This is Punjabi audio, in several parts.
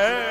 Hey!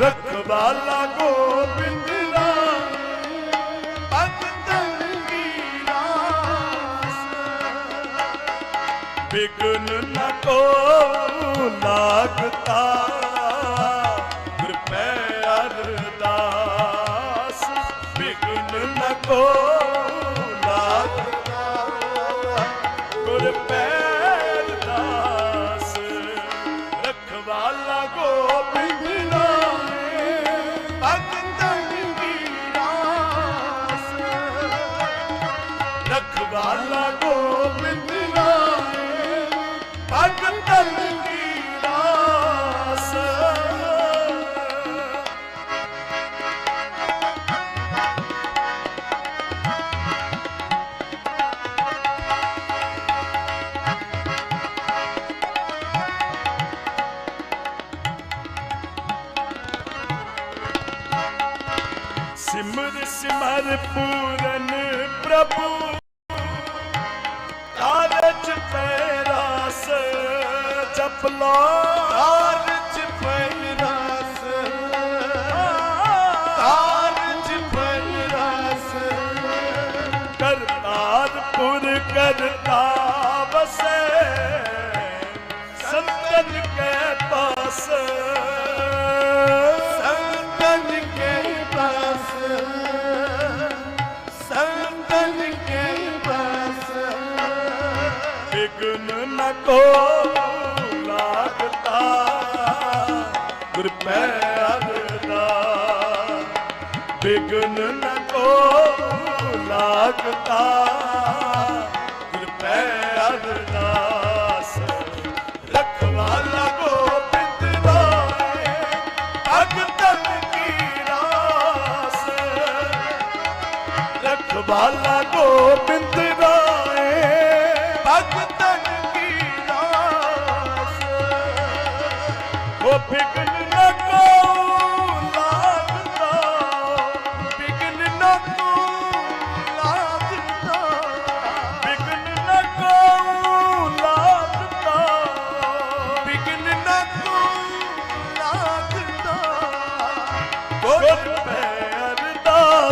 ਰਖਵਾਲਾ ਗੋਬਿੰਦ ਰਾਏ ਪਗ ਤਲ ਕੀ ਰਾਸ ਬਿਗਨ ਨ ਕੋ ਲਾਗਤਾ। ਰਖਵਾਲਾ ਗੋਬਿੰਦ ਨਾਮੇ ਭਗਤਨ ਕੀ ਰਾਸ ਸਿਮਰ ਸਿਮਰ ਪੂਰਨ ਪ੍ਰਭੂ ਜਪ ਲੋ। ਕਾਰਜ ਪੈਰਾਸ ਕਾਰਜ ਪੈਰਾਸ ਕਰਤਾਰਪੁਰ ਕਰਤਾ ਵਸੈ ਸੰਤਨ ਕੇ ਪਾਸ। ਸੰਤਨ ਕੇ ਪਾਸ। ਸੰਤਨ ਕੇ ਪਾਸ। ਬਿਗਨ ਨ ਕੋ ਲਾਗਤਾ। ਗੁਰ ਪੈ ਅਰਦਾਸ। ਰਖਵਾਲਾ ਗੋਬਿੰਦ ਰਾਏ ਭਗਤਨ ਕੀ ਰਾਸ। ਰਖਵਾਲਾ ਗੋਬਿੰਦ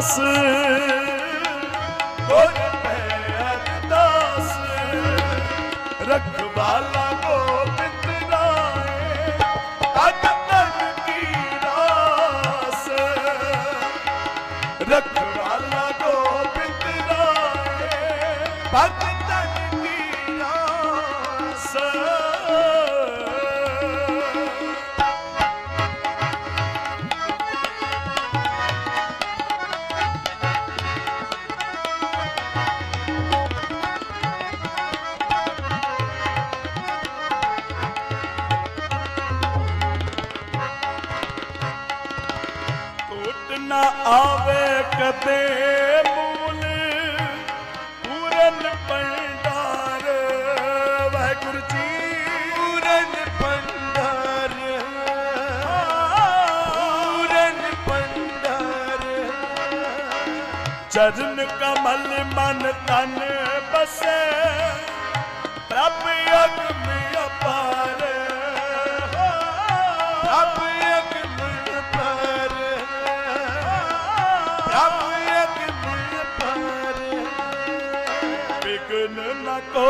ਅਰਦਾਸ ਚਰਨ ਕਮਲ ਮਨ ਤਨ ਬਸੈ। ਕੋ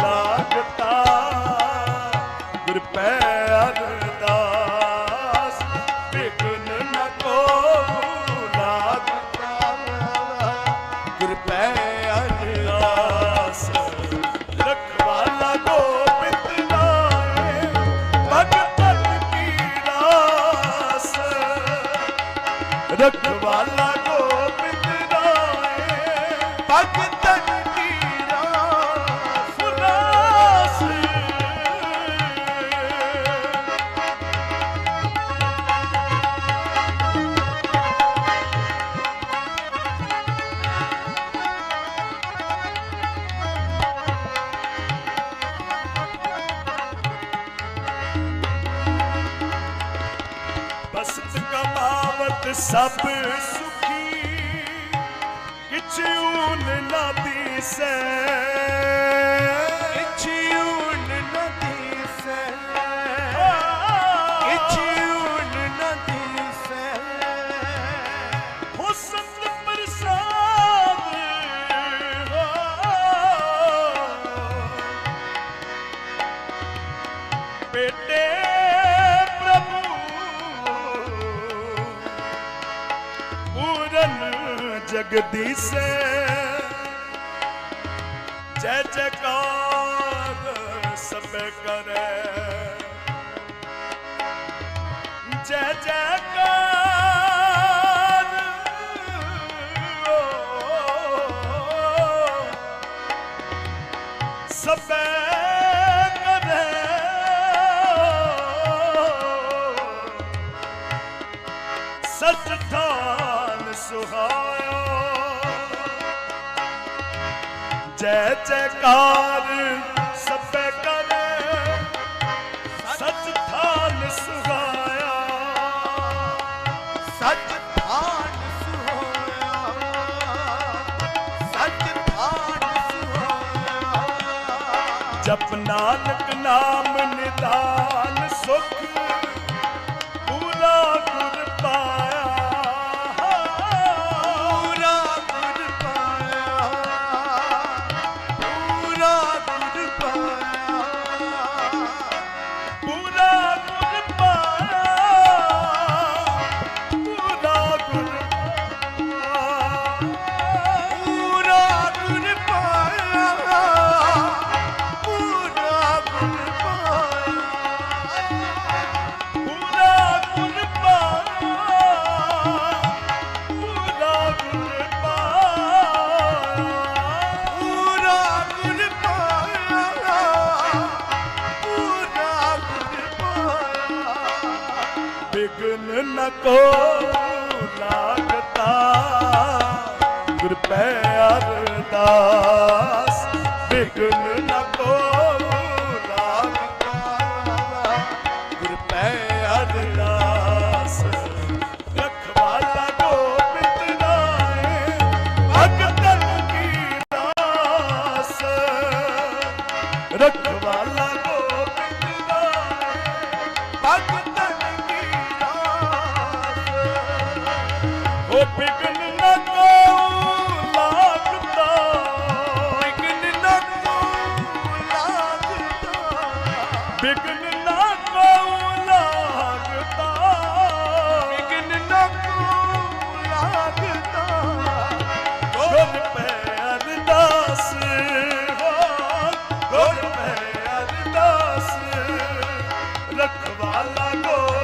ਲਾਗਤਾ। ਗੁਰ ਪੈ ਅਰਦਾਸ ਬਿਗਨ ਨ ਕੋ ਲਾਗਤਾ। ਗੁਰ ਪੈ ਅਰਦਾਸ ਰਖਵਾਲਾ ਗੋਬਿੰਦ ਨਾਏ ਭਗਤਨ ਕੀ ਰਾਸ ਰਖਵਾਲਾ ਗੋਬਿੰਦ ਰਾਏ ਭਗਤਨ ਸਭ ਸੁਖੀ ਕਿਛੂਨ ਨਾ ਦੀਸੈ ਕਿਛੂਨ ਨਾ ਦਿਸੈ ਕਿਛੂਨ ਨਾ ਦਿਸੈ ਹੁਸਨ ਪ੍ਰਸਾਦ ਬੇਟੇ ਜਗਦੀਸ਼ੈ ਜੈ ਜੈਕਾਰ ਸਭੇ ਕਰੇ। ਜੈ ਜੈਕਾਰ ਜੈ ਜੈਕਾਰ ਸਭੇ ਕਰੇ ਸਚ ਠਾਨ ਸੁਹਾਇਆ। ਸੱਚ ਥਾਨ ਸੁਹਾਇਆ ਸੱਚ ਥਾਨ ਸੁਹਾਇਆ। ਜਪ ਨਾਨਕ ਨਾਮ ਨਿਦਾਨ ਸੁਖ ਮੈਂ ਅਰਦਾਸ ਬਿਗਨ ਬਿਗਨ ਨ ਕੋ ਲਾਗਤਾ। ਬਿਗਨ ਨਾ ਕੋ ਲਾਗਤਾ। ਗੁਰ ਪੈ ਅਰਦਾਸ ਹੋ ਗੁਰ ਪੈ ਅਰਦਾਸ ਰਖਵਾਲਾ ਗੋਬਿੰਦ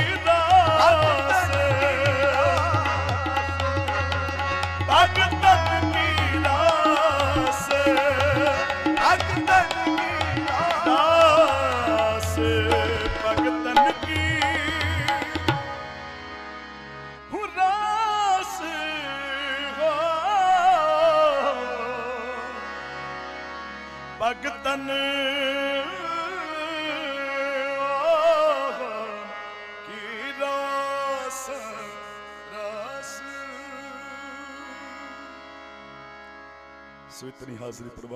ਭਗਤਨ ਕੀ ਰਾਸ ਰਾਸ। ਸੋ ਇਤਨੀ ਹਾਜ਼ਰੀ ਪ੍ਰਵਾਨ